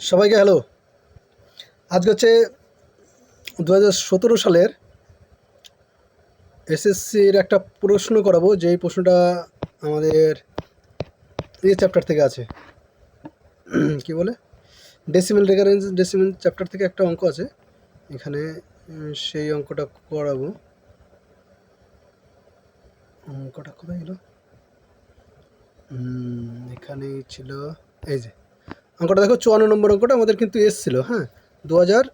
সবাইকে হ্যালো আজকে হচ্ছে দু সতেরো সালের এসএসসির একটা প্রশ্ন করাবো, যেই প্রশ্নটা আমাদের এই চ্যাপ্টার থেকে আছে। কি বলে? ডেসিমেল রেকারেন্স ডেসিমেল চ্যাপ্টার থেকে একটা অঙ্ক আছে। এখানে সেই অঙ্কটা করাবো। অঙ্কটা কোথায় গেল? এখানেই ছিল, এই যে। অঙ্কটা দেখো চুয়ান্ন নম্বর অঙ্কটা আমাদের কিন্তু এসছিল হ্যাঁ? দু হাজার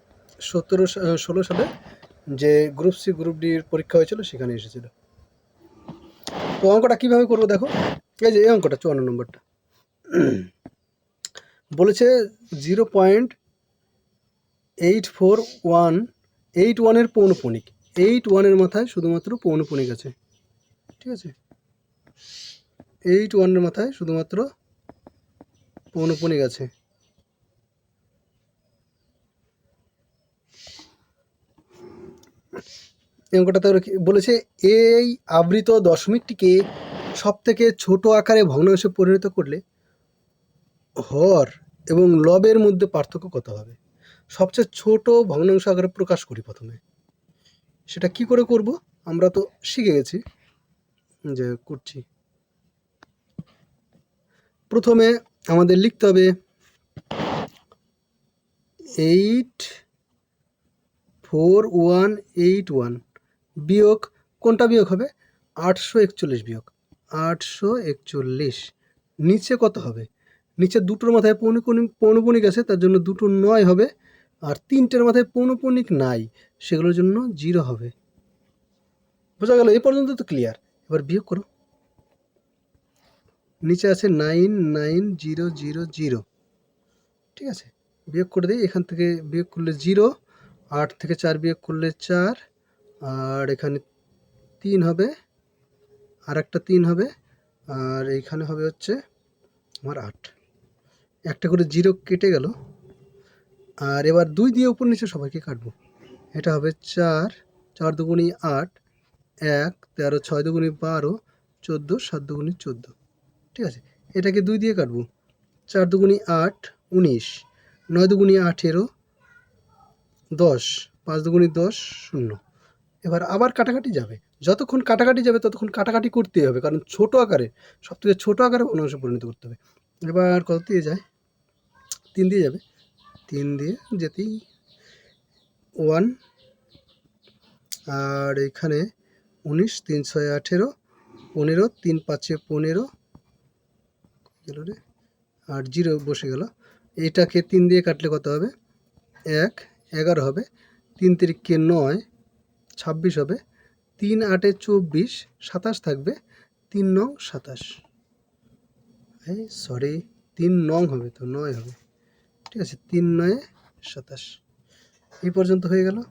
সতেরো ষোলো সালে যে গ্রুপ সি গ্রুপ ডির পরীক্ষা হয়েছিল, সেখানে এসেছিল। তো অঙ্কটা কীভাবে করব দেখো? এই যে এই অঙ্কটা, চুয়ান্ন নম্বরটা। বলেছে zero point eight four one, eight ওয়ানের পৌনপণিক এইট ওয়ানের মাথায় শুধুমাত্র পৌনপণিক আছে। ঠিক আছে? এইট ওয়ানের মাথায় শুধুমাত্র আছে এই অঙ্কটা কি বলেছে, এই আবৃত দশমিকটিকে সব থেকে ছোট আকারে ভগ্নাংশে পরিণত করলে হর এবং লবের মধ্যে পার্থক্য কত হবে? সবচেয়ে ছোট ভগ্নাংশ আকারে প্রকাশ করি প্রথমে। সেটা কি করে করব? আমরা তো শিখে গেছি। যে করছি। প্রথমে আমাদের লিখতে হবে eight four one eight one বিয়োগ, কোনটা বিয়োগ হবে? আটশো একচল্লিশ বিয়োগ। আটশো একচল্লিশ। নিচে কত হবে? নিচে দুটোর মাথায় পৌনপণিক পৌনপণিক আছে, তার জন্য দুটো নয় হবে, আর তিনটের মাথায় পৌনপণিক নাই, সেগুলোর জন্য জিরো হবে। বোঝা গেল? এই পর্যন্ত তো ক্লিয়ার এবার বিয়োগ করো। নিচে আছে nine nine zero zero zero. ঠিক আছে? বিয়োগ করে দিই, এখান থেকে বিয়োগ করলে জিরো, আট থেকে চার বিয়োগ করলে চার, আর এখানে তিন হবে আর একটা তিন হবে, আর এইখানে হবে হচ্ছে আমার আট। একটা করে জিরো কেটে গেল, আর এবার দুই দিয়ে উপর নিচে সবাইকে কাটবো। এটা হবে চার চার দুগুণি আট, এক, তেরো, ছয় দুগুণি বারো, চোদ্দ, সাত দুগুণি চোদ্দ। ঠিক আছে, এটাকে দুই দিয়ে কাটবো। চার দুগুণি আট, উনিশ। নয় দুগুণি আঠেরো, দশ। পাঁচ দুগুণি দশ, শূন্য। এবার আবার কাটাকাটি যাবে। যতক্ষণ কাটাকাটি যাবে, ততক্ষণ কাটাকাটি করতেই হবে, কারণ ছোট আকারে সব থেকে ছোটো আকারে ভগ্নাংশে পরিণত করতে হবে। এবার কত দিয়ে যায়? তিন দিয়ে যাবে। তিন দিয়ে যেতেই ওয়ান, আর এখানে উনিশ, তিন ছয় আঠেরো, পনেরো, তিন পাঁচে পনেরো গেল রে। আর জিরো বসে গেল। এটাকে তিন দিয়ে কাটলে কত হবে? এক, এগারো হবে। তিন তিরিখকে নয়, ছাব্বিশ হবে। তিন আটে চব্বিশ, সাতাশ থাকবে। তিন নং সাতাশ। এই সরি তিন নং হবে তো, নয় হবে। ঠিক আছে, তিন নয়ে সাতাশ। এই পর্যন্ত হয়ে গেল।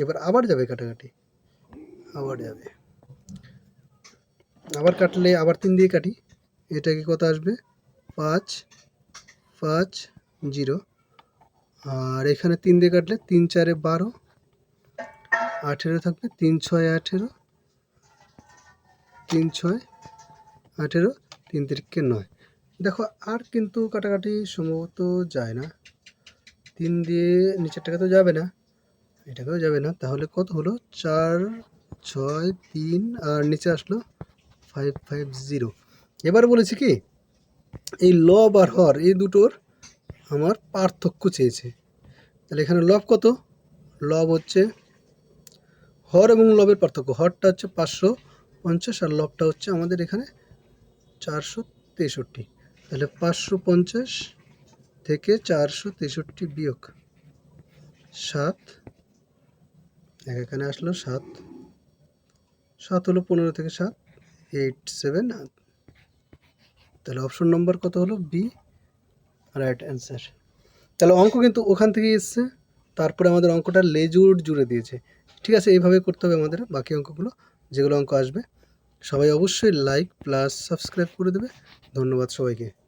এবার আবার যাবে কাটাকাটি। আবার যাবে। আবার কাটলে আবার তিন দিয়ে কাটি। এটাকে কত আসবে? পাঁচ পাঁচ, জিরো। আর এখানে তিন দিয়ে কাটলে তিন, চারে বারো। আঠেরো থাকবে তিন, ছয়, আঠেরো। তিন, ছয়, আঠেরো, তিন তিরিখকে নয়। দেখো, আর কিন্তু কাটাকাটি সম্ভবত যায় না। তিন দিয়ে নিচের টাকা তো যাবে না। এটাকেও যাবে না। তাহলে কত হলো? চার, ছয়, তিন, আর নিচে আসলো ফাইভ ফাইভ জিরো এবার বলেছি কি? এই লব আর হর, এই দুটোর আমার পার্থক্য চেয়েছে। তাহলে এখানে লব কত? লব হচ্ছে হর এবং লবের পার্থক্য। হরটা হচ্ছে পাঁচশো পঞ্চাশ আর লবটা হচ্ছে আমাদের এখানে চারশো তেষট্টি। তাহলে পাঁচশো পঞ্চাশ থেকে চারশো তেষট্টি বিয়োগ সাত, এক এখানে আসলো সাত। সাত হলো পনেরো থেকে সাত এইট সেভেন তাহলে অপশন নম্বর কত হলো? বি রাইট অ্যান্সার তাহলে অঙ্ক কিন্তু ওখান থেকেই এসছে। তারপরে আমাদের অঙ্কটা লেজুর জুড়ে দিয়েছে। ঠিক আছে এইভাবে করতে হবে আমাদের বাকি অঙ্কগুলো, যেগুলো অঙ্ক আসবে। সবাই অবশ্যই লাইক প্লাস সাবস্ক্রাইব করে দেবে। ধন্যবাদ সবাইকে।